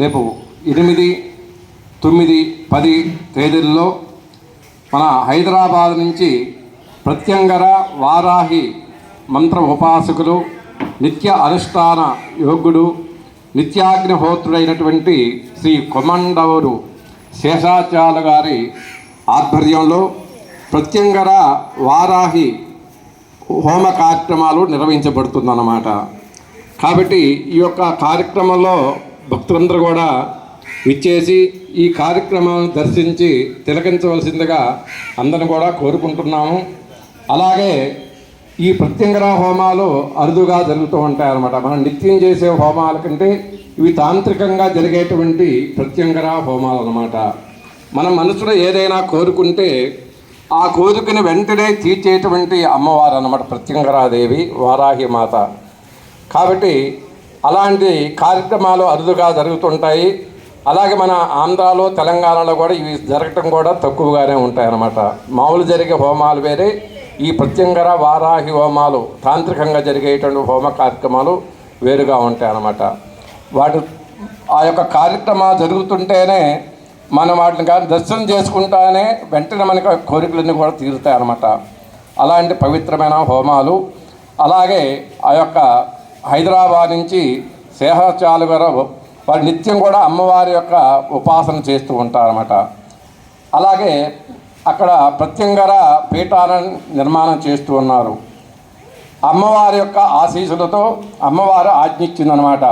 రేపు ఎనిమిది తొమ్మిది పది తేదీల్లో మన హైదరాబాద్ నుంచి ప్రత్యంగర వారాహి మంత్ర ఉపాసకులు నిత్య అనుష్ఠాన యోగుడు నిత్యాగ్నిహోత్రుడైనటువంటి శ్రీ కొమండవరు శేషాచార్య గారి ఆధ్వర్యంలో ప్రత్యంగర వారాహి హోమ కార్యక్రమాలు నిర్వహించబడుతుందన్నమాట. కాబట్టి ఈ యొక్క కార్యక్రమంలో భక్తులందరూ కూడా విచ్చేసి ఈ కార్యక్రమాలను దర్శించి తిలకించవలసిందిగా అందరిని కూడా కోరుకుంటున్నాము. అలాగే ఈ ప్రత్యంగర హోమాలు అరుదుగా జరుగుతూ ఉంటాయి అన్నమాట మనం నిత్యం చేసే హోమాల కంటే ఇవి తాంత్రికంగా జరిగేటువంటి ప్రత్యంగర హోమాలు అన్నమాట మన మనసులో ఏదైనా కోరుకుంటే ఆ కోరికను వెంటనే తీర్చేటువంటి అమ్మవారు అన్నమాట ప్రత్యంగరాదేవి వారాహి మాత. కాబట్టి అలాంటి కార్యక్రమాలు అరుదుగా జరుగుతుంటాయి. అలాగే మన ఆంధ్రాలో తెలంగాణలో కూడా ఇవి జరగటం కూడా తక్కువగానే ఉంటాయన్నమాట. మామూలు జరిగే హోమాలు వేరే. ఈ ప్రత్యంగర వారాహి హోమాలు తాంత్రికంగా జరిగేటువంటి హోమ కార్యక్రమాలు వేరుగా ఉంటాయన్నమాట. వాటి ఆ యొక్క కార్యక్రమాలు జరుగుతుంటేనే మనం వాటిని కానీ దర్శనం చేసుకుంటానే వెంటనే మనకి కోరికలన్నీ కూడా తీరుతాయన్నమాట. అలాంటి పవిత్రమైన హోమాలు. అలాగే ఆ యొక్క హైదరాబాద్ నుంచి శేషాచార్య గారు వారు నిత్యం కూడా అమ్మవారి యొక్క ఉపాసన చేస్తూ ఉంటారన్నమాట. అలాగే అక్కడ ప్రత్యంగర పీఠాలను నిర్మాణం చేస్తూ ఉన్నారు. అమ్మవారి యొక్క ఆశీసులతో అమ్మవారు ఆజ్ఞిచ్చిందనమాట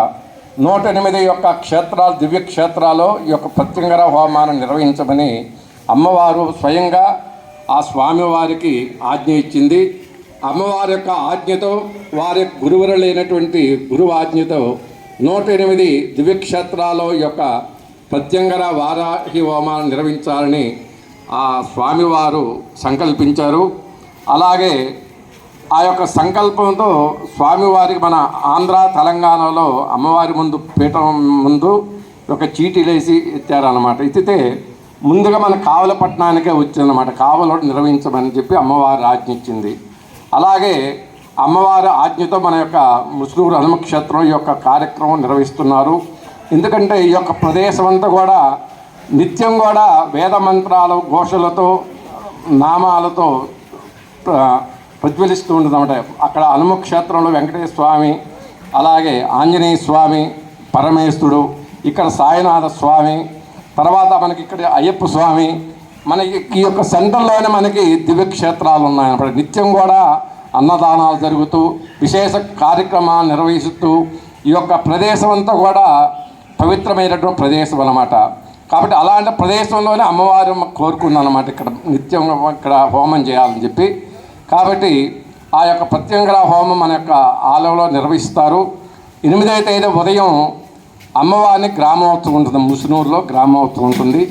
నూట ఎనిమిది యొక్క క్షేత్రాలు దివ్యక్షేత్రాల్లో ఈ యొక్క ప్రత్యంగర హోమాన్ని నిర్వహించమని అమ్మవారు స్వయంగా ఆ స్వామివారికి ఆజ్ఞ ఇచ్చింది. అమ్మవారి యొక్క ఆజ్ఞతో వారి గురువులైనటువంటి గురువు ఆజ్ఞతో నూట ఎనిమిది దివ్యక్షేత్రాల యొక్క ప్రత్యంగర వారాహి హోమాన్ని నిర్వహించాలని ఆ స్వామివారు సంకల్పించారు. అలాగే ఆ యొక్క సంకల్పంతో స్వామివారికి మన ఆంధ్ర తెలంగాణలో అమ్మవారి ముందు పీఠం ముందు ఒక చీటీలేసి ఎత్తారనమాట ఎత్తితే ముందుగా మన కావలపట్నానికే వచ్చిందనమాట కావలో నిర్వహించమని చెప్పి అమ్మవారు ఆజ్ఞించింది అలాగే అమ్మవారి ఆజ్ఞతో మన యొక్క ముస్లిం హనుమక్షేత్రం ఈ యొక్క కార్యక్రమం నిర్వహిస్తున్నారు. ఎందుకంటే ఈ యొక్క ప్రదేశం అంతా కూడా నిత్యం కూడా వేద మంత్రాలు ఘోషలతో నామాలతో ప్ర- ప్రజ్వలిస్తూ ఉంటుందన్నమాట. అక్కడ హనుమ క్షేత్రంలో వెంకటేశ్వర స్వామి అలాగే ఆంజనేయ స్వామి పరమేశ్వరుడు ఇక్కడ సాయినాథ స్వామి తర్వాత మనకి ఇక్కడ అయ్యప్ప స్వామి మనకి ఈ యొక్క సెంటర్లోనే మనకి దివ్యక్షేత్రాలు ఉన్నాయన్నమాట నిత్యం కూడా అన్నదానాలు జరుగుతూ విశేష కార్యక్రమాలు నిర్వహిస్తూ ఈ యొక్క ప్రదేశం అంతా కూడా పవిత్రమైనటువంటి ప్రదేశం అన్నమాట. కాబట్టి అలాంటి ప్రదేశంలోనే అమ్మవారు కోరుకుందన్నమాట. ఇక్కడ నిత్యం ఇక్కడ హోమం చేయాలని చెప్పి. కాబట్టి ఆ యొక్క ప్రత్యంగర హోమం మన యొక్క ఆలయంలో నిర్వహిస్తారు. ఎనిమిదవ తేదీ ఉదయం అమ్మవారిని గ్రామోత్సవం ఉంటుంది. ముసునూరులో గ్రామోత్సవం ఉంటుంది.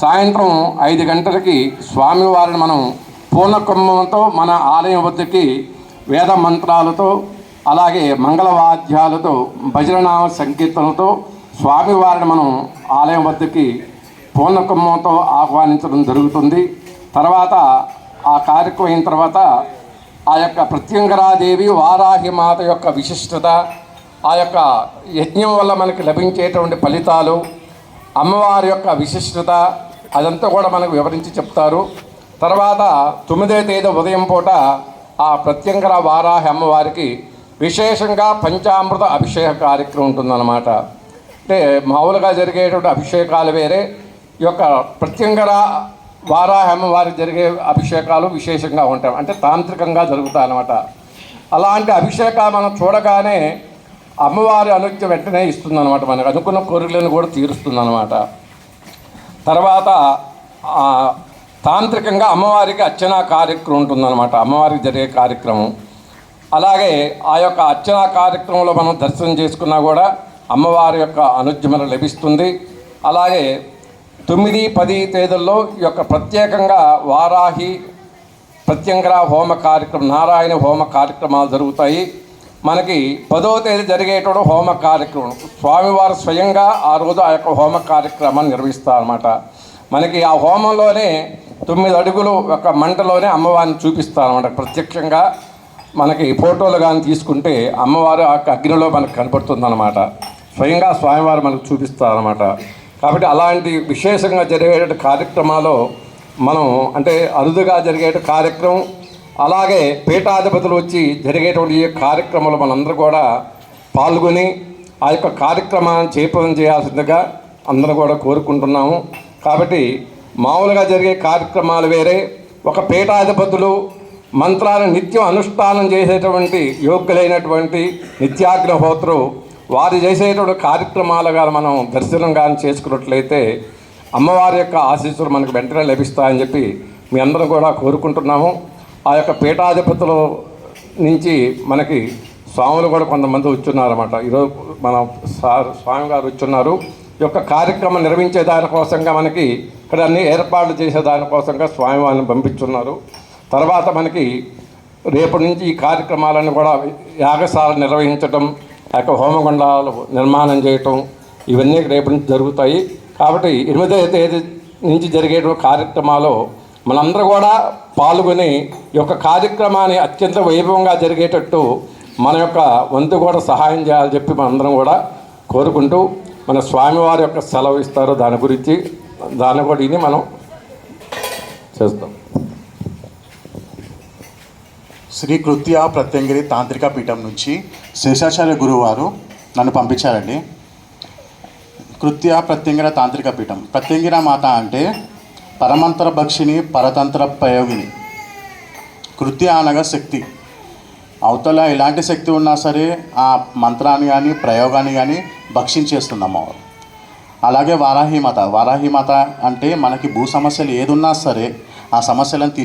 సాయంత్రం ఐదు గంటలకి స్వామివారిని మనం పూర్ణకుంభంతో మన ఆలయం వద్దకి వేద మంత్రాలతో అలాగే మంగళవాద్యాలతో భజననామ సంకీర్తనతో స్వామివారిని మనం ఆలయం వద్దకి పూర్ణకుంభంతో ఆహ్వానించడం జరుగుతుంది. తర్వాత ఆ కార్యక్రమం అయిన తర్వాత ఆ యొక్క ప్రత్యంగరాదేవి వారాహి మాత యొక్క విశిష్టత ఆ యొక్క యజ్ఞం వల్ల మనకి లభించేటువంటి ఫలితాలు అమ్మవారి యొక్క విశిష్టత అదంతా కూడా మనకు వివరించి చెప్తారు. తర్వాత తొమ్మిదో తేదీ ఉదయం పూట ఆ ప్రత్యంకర వారాహి అమ్మవారికి విశేషంగా పంచామృత అభిషేక కార్యక్రమం ఉంటుందన్నమాట. అంటే మామూలుగా జరిగేటువంటి అభిషేకాలు వేరే ఈ యొక్క ప్రత్యంగర వారాహి అమ్మవారికి జరిగే అభిషేకాలు విశేషంగా ఉంటాయి. అంటే తాంత్రికంగా జరుగుతాయి అన్నమాట. అలాంటి అభిషేకాలు మనం చూడగానే అమ్మవారి అనుజ్ఞ వెంటనే ఇస్తుందన్నమాట మనకు. అనుకున్న కోరికలను కూడా తీరుస్తుందన్నమాట. తర్వాత తాంత్రికంగా అమ్మవారికి అర్చనా కార్యక్రమం ఉంటుందన్నమాట. అమ్మవారికి జరిగే కార్యక్రమం. అలాగే ఆ యొక్క అర్చనా కార్యక్రమంలో మనం దర్శనం చేసుకున్నా కూడా అమ్మవారి యొక్క అనుజ్ఞమన లభిస్తుంది. అలాగే తొమ్మిది పది తేదీల్లో ఈ యొక్క ప్రత్యేకంగా వారాహి ప్రత్యంగర హోమ కార్యక్రమం నారాయణ హోమ కార్యక్రమాలు జరుగుతాయి. మనకి పదో తేదీ జరిగేటువంటి హోమ కార్యక్రమం. స్వామివారు స్వయంగా ఆ రోజు ఆ యొక్క హోమ కార్యక్రమాన్ని నిర్వహిస్తారన్నమాట. మనకి ఆ హోమంలోనే తొమ్మిది అడుగులు ఒక మంటలోనే అమ్మవారిని చూపిస్తారన్నమాట. ప్రత్యక్షంగా మనకి ఫోటోలు కానీ తీసుకుంటే అమ్మవారు ఆ యొక్క అగ్నిలో మనకు కనపడుతుందన్నమాట. స్వయంగా స్వామివారు మనకు చూపిస్తారన్నమాట. కాబట్టి అలాంటి విశేషంగా జరిగేట కార్యక్రమాలు మనం అంటే అరుదుగా జరిగే కార్యక్రమం అలాగే పీఠాధిపతులు వచ్చి జరిగేటువంటి ఈ కార్యక్రమంలో మనందరూ కూడా పాల్గొని ఆ యొక్క కార్యక్రమాన్ని చేపదం చేయాల్సిందిగా అందరూ కూడా కోరుకుంటున్నాము. కాబట్టి మామూలుగా జరిగే కార్యక్రమాలు వేరే ఒక పీఠాధిపతులు మంత్రాలను నిత్యం అనుష్ఠానం చేసేటువంటి యోగ్యులైనటువంటి నిత్యాగ్రహోత్రు వారు చేసేటువంటి కార్యక్రమాలుగా మనం దర్శనం కానీ చేసుకున్నట్లయితే అమ్మవారి యొక్క ఆశీస్సులు మనకు వెంటనే లభిస్తాయని చెప్పి మీ అందరం కూడా కోరుకుంటున్నాము. ఆ యొక్క పీఠాధిపతుల నుంచి మనకి స్వాములు కూడా కొంతమంది వచ్చున్నారన్నమాట. ఈరోజు మన సార్ స్వామి గారు వచ్చున్నారు. ఈ యొక్క కార్యక్రమం నిర్వహించే దానికోసంగా మనకి ఇక్కడ అన్ని ఏర్పాట్లు చేసే దానికోసంగా స్వామివారిని పంపించున్నారు. తర్వాత మనకి రేపటి నుంచి ఈ కార్యక్రమాలను కూడా యాగశాల నిర్వహించటం ఆ యొక్క హోమగుండాలు నిర్మాణం చేయటం ఇవన్నీ రేపటి నుంచి జరుగుతాయి. కాబట్టి ఎనిమిదవ తేదీ నుంచి జరిగే కార్యక్రమాలు మనందరూ కూడా పాల్గొని ఈ యొక్క కార్యక్రమాన్ని అత్యంత వైభవంగా జరిగేటట్టు మన యొక్క వంతు కూడా సహాయం చేయాలని చెప్పి మనందరం కూడా కోరుకుంటూ మన స్వామివారి యొక్క సెలవు ఇస్తారు. దాని గురించి దాన్ని కూడా ఇది మనం చేస్తాం. శ్రీ కృత్య ప్రత్యంగిరి తాంత్రిక పీఠం నుంచి శేషాచార్య గురువారు నన్ను పంపించారండి. కృత్య ప్రత్యంగిర తాంత్రిక పీఠం. ప్రత్యంగిర మాత అంటే పరమంతర భక్షిణి పరతంత్ర ప్రయోగిని. కృత్య అనగా శక్తి. అవతల ఎలాంటి శక్తి ఉన్నా సరే ఆ మంత్రాన్ని కానీ ప్రయోగాన్ని కానీ భక్షించేస్తుంది అమ్మవారు. అలాగే వారాహి మాత. వారాహి మాత అంటే మనకి భూ సమస్యలు ఏదున్నా సరే ఆ సమస్యలను తీ